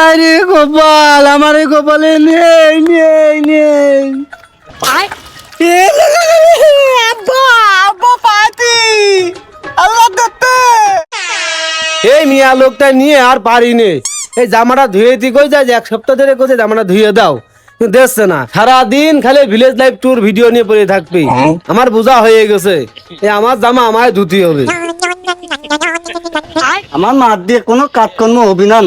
আরে গোপাল আমার এই গোপালে নেই নেই নেই। এই মিয়া লোকটা নিয়ে আর পারি নে। এই জামাটা ধুয়ে দি কই যায়? যে এক সপ্তাহ ধরে কোথায় জামাটা ধুয়ে দাও। কিন্তু দেখছে না সারাদিন খালি ভিলেজ লাইফ ট্যুর ভিডিও নিয়ে পড়ে থাকবি। আমার বোঝা হয়ে গেছে এই আমার জামা আমায় ধুতে হবে। আমার মা দিয়ে কোনো কাজকর্ম হবি না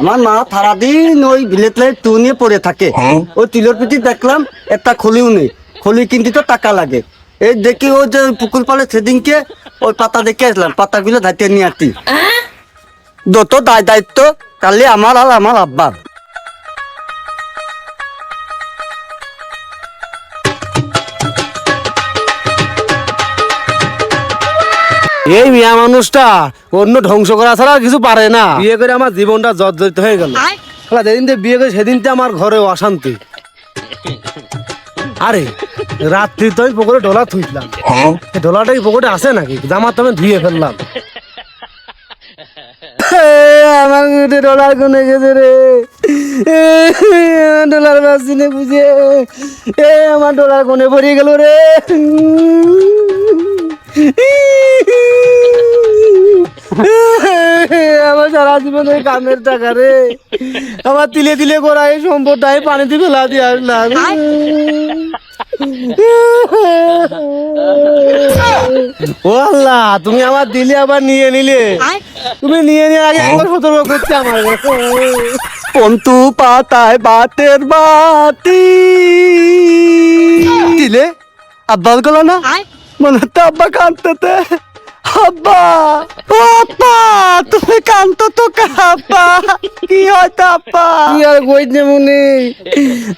আমার মা সারাদিন ওই বিলেত লাইট টু নিয়ে পড়ে থাকে। ওই তিলর পিঠি দেখলাম একটা খলিও নেই। খলি কিন্তু তো টাকা লাগে। এই দেখি ও যে পুকুর পালে সেদিনকে ওই পাতা দেখে আসলাম। পাতাগুলো ধাইতে নিয়ে আসি। যত দায় দায়িত্ব কালি আমার আর আমার আব্বার। এই মিয়া মানুষটা অন্য ধ্বংস করা ছাড়া আর কিছু পারে না। বিয়ে করে আমার জীবনটা জর্জরিত হয়ে গেল। শালা যেদিন থেকে বিয়ে করে সেদিন থেকে আমার ঘরে অশান্তি। আরে রাত্রি তো আমি পুকুরে ডলা থুইছিলাম। এই ডলাটা কি পুকুরে আছে নাকি? জামা তো আমি ধুয়ে ফেললাম। আমার ডলার কোনে গেছে রে? ডলার বাসিনে বুঝে এ আমার ডলার কোনে পড়ে গেল রে? আমার সারা জীবনের কামের টাকা রে। আমার তিলে তিলে করা এই সম্পদটা আমি পানিতে ফেলা দিয়ে আসলাম। ও আল্লাহ তুমি আমার দিলে আবার নিয়ে নিলে। তুমি নিয়ে নিয়ে আগে একবার সতর্ক করছে আমার। পন্তু পাতায় বাতের বাতি। দিলে আব্বার গলা না? মনে হচ্ছে আব্বা কাঁদতে আব্বা ও আব্বা তুমি কাঁদতো তো আব্বা। কি হয়তো আব্বা? কি আর কইতে মনে?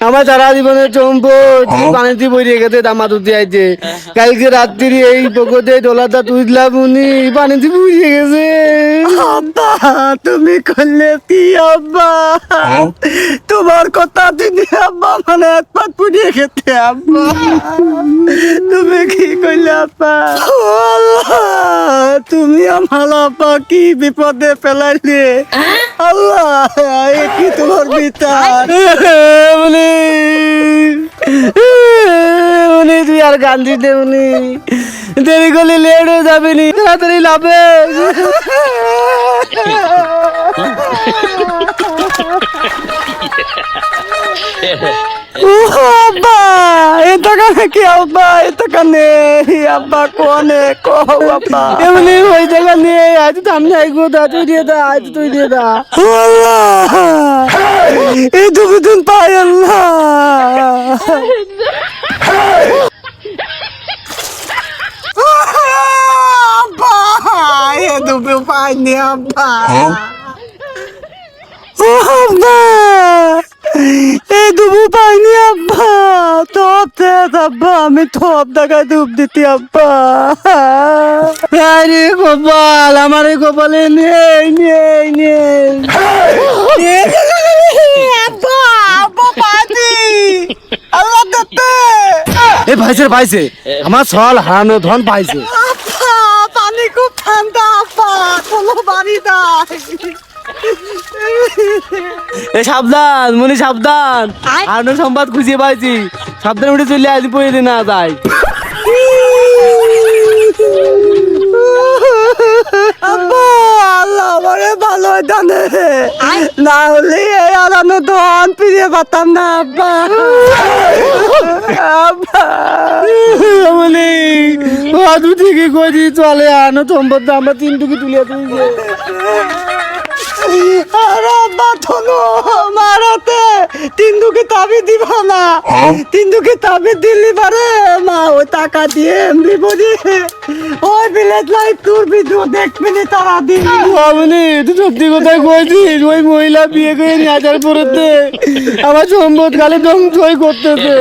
আমার সারা জীবনের সম্পদ পানিতে বইরে গেছে দামা দুধ আইছে। কালকে রাত্রি এই পকোতে ডলাটা তুইলাম উনি পানিতে বুঝে গেছে। আব্বা তুমি করলে কি আব্বা? তোমার কথা দিদি আব্বা মানে একবার পুড়িয়ে খেতে আব্বা। আল্লাহ। তুমি আমার আব্বা কি বিপদে ফেলাইলে? আল্লাহ কি তোমার বিচার? উনি উনি তুই আর গান্ধী দে উনি দেরি করলে লেট হয়ে যাবে নি। তাড়াতাড়ি লাভে ও আব্বা এটা কানে কি আব্বা? এটা কানে? আব্বা কোনে? কো আব্বা। এমনি ওই জায়গা নিয়ে আজ আমি আইগো দা তুই দিয়ে দা আজ তুই দিয়ে দা। এই দুটো দিন পাই আল্লাহ। আব্বা এ আব্বা। ও আব্বা এই দুবু পাইনি আব্বা আব্বা আমি তোপ টাকা ডুব দিতি আব্বা। আরে গোপাল আমার গোপালে নেই নেই নেই। আব্বা আব্বা পাইনি আল্লাহ দত্তে এ ভাইছে ভাইছে আমার সল হারানো ধন পাইছে। পানি খুব ঠান্ডা আব্বা। কোনো বাড়ি নাই। এ সাবধান মনি সাবধান। হারানো সম্বাদ খুঁজে পাইছি। সাবধান উঠে চলে আজ পড়ে না যায় আমারে ভালো জানে। না হলে এই আলানো ধন ফিরে পাতাম না আব্বা। আব্বা। বলি দু থেকে কই চলে আনো আমরা তুলে আরে আব্বা থলো মারাতে তিন দুকে তাবি দিবা না। তিন দুকে তাবি দিলি পারে মা ওই টাকা দিয়ে এমনি বুঝি ওই বিলেজ লাইফ তোর ভিডিও দেখবি নি তারা বাবনি তুই সত্যি কথাই কইছিস ওই মহিলা বিয়ে করে নিয়ে আসার পরেতে আমার সম্পদ খালি ধ্বংসই করতেছে।